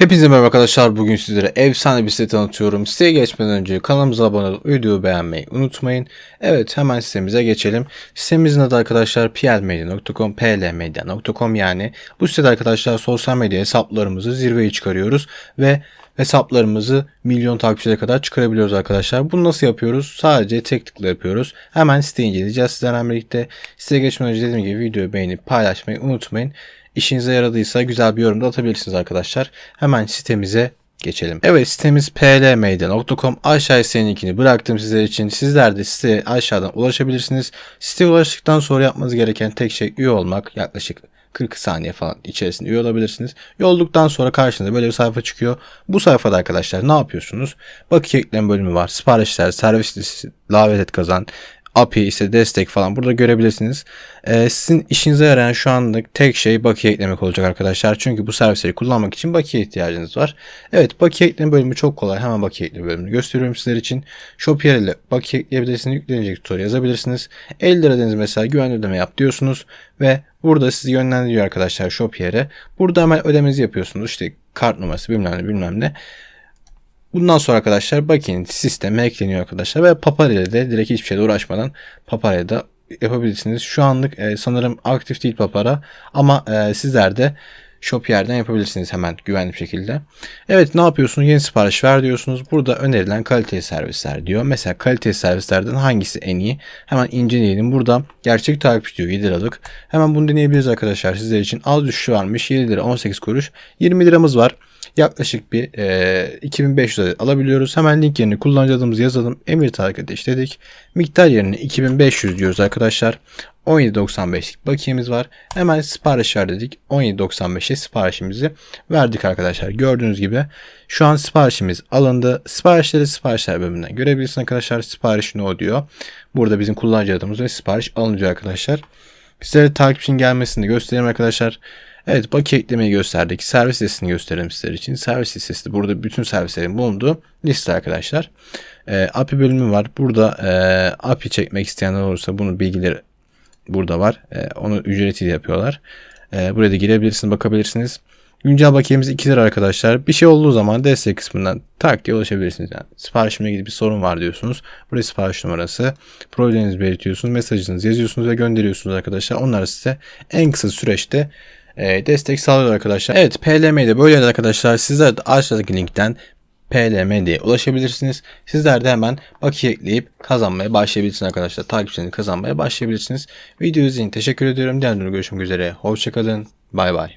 Hepinize merhaba arkadaşlar. Bugün sizlere efsane bir site tanıtıyorum. Siteye geçmeden önce kanalımıza abone olup videoyu beğenmeyi unutmayın. Evet hemen sitemize geçelim. Sitemizin adı arkadaşlar plmedia.com plmedia.com yani. Bu sitede arkadaşlar sosyal medya hesaplarımızı zirveye çıkarıyoruz ve hesaplarımızı milyon takipçilere kadar çıkarabiliyoruz arkadaşlar. Bunu nasıl yapıyoruz? Sadece tek tıkla yapıyoruz. Hemen siteyi inceleyeceğiz sizlerle birlikte. Siteye geçmeden önce dediğim gibi videoyu beğenip paylaşmayı unutmayın. İşinize yaradıysa güzel bir yorum da atabilirsiniz arkadaşlar. Hemen sitemize geçelim. Evet sitemiz plmeydan.com aşağıya senin linkini bıraktım sizler için. Sizler de siteye aşağıdan ulaşabilirsiniz. Siteye ulaştıktan sonra yapmanız gereken tek şey üye olmak. Yaklaşık 40 saniye falan içerisinde üye olabilirsiniz. Üye olduktan sonra karşınıza böyle bir sayfa çıkıyor. Bu sayfada arkadaşlar ne yapıyorsunuz? Bakiye ekleme bölümü var. Siparişler, servis listesi, davet et kazan, API ise destek falan burada görebilirsiniz. Ee, sizin işinize yarayan şu anlık tek şey bakiye eklemek olacak arkadaşlar. Çünkü bu servisleri kullanmak için bakiye ihtiyacınız var. Evet bakiye ekleme bölümü çok kolay. Hemen bakiye ekleme bölümünü gösteriyorum sizler için. Shopier ile bakiye ekleyebilirsiniz. Yüklenecek tutorial yazabilirsiniz. 50 lira deniz mesela güvenli ödeme yap diyorsunuz. Ve burada sizi yönlendiriyor arkadaşlar Shopier'e. Burada hemen ödemenizi yapıyorsunuz. İşte kart numarası bilmem ne bilmem ne. Bundan sonra arkadaşlar Baki'nin sisteme ekleniyor arkadaşlar ve Papar ile de direkt hiçbir şeyle uğraşmadan Papar ile de yapabilirsiniz. Şu anlık e, sanırım aktif değil Papara ama e, sizler de Shopier'den yapabilirsiniz hemen güvenli şekilde. Evet ne yapıyorsunuz? Yeni sipariş ver diyorsunuz. Burada önerilen kaliteli servisler diyor. Mesela kaliteli servislerden hangisi en iyi? Hemen inceleyelim. Burada gerçek takip diyor 7 liralık. Hemen bunu deneyebiliriz arkadaşlar sizler için. Az düşüşü varmış 7 lira 18 kuruş. 20 liramız var yaklaşık bir e, 2500 adet alabiliyoruz. Hemen link yerini kullanıcı yazalım. Emir takip işledik. Miktar yerine 2500 diyoruz arkadaşlar. 17.95'lik bakiyemiz var. Hemen sipariş ver dedik. 17.95'e siparişimizi verdik arkadaşlar. Gördüğünüz gibi şu an siparişimiz alındı. Siparişleri siparişler bölümünden görebilirsiniz arkadaşlar. Sipariş ne diyor. Burada bizim kullanıcı adımız ve sipariş alınıyor arkadaşlar. Sizlere takipçinin gelmesini göstereyim arkadaşlar. Evet bakiye eklemeyi gösterdik. Servis listesini gösterelim sizler için. Servis listesi burada bütün servislerin bulunduğu liste arkadaşlar. E, API bölümü var. Burada e, API çekmek isteyenler olursa bunun bilgileri burada var. E, onu ücretiyle yapıyorlar. E, buraya da girebilirsiniz bakabilirsiniz. Güncel bakiyemiz 2 lira arkadaşlar. Bir şey olduğu zaman destek kısmından tak diye ulaşabilirsiniz. Yani siparişimle ilgili bir sorun var diyorsunuz. Buraya sipariş numarası. Probleminizi belirtiyorsunuz. Mesajınızı yazıyorsunuz ve gönderiyorsunuz arkadaşlar. Onlar size en kısa süreçte e, destek sağlıyor arkadaşlar. Evet PLM'de böyle arkadaşlar sizler de aşağıdaki linkten PLM diye ulaşabilirsiniz. Sizler de hemen bakiye ekleyip kazanmaya başlayabilirsiniz arkadaşlar. Takipçilerini kazanmaya başlayabilirsiniz. Video için teşekkür ediyorum. Diğer görüşmek üzere. Hoşçakalın. Bay bay.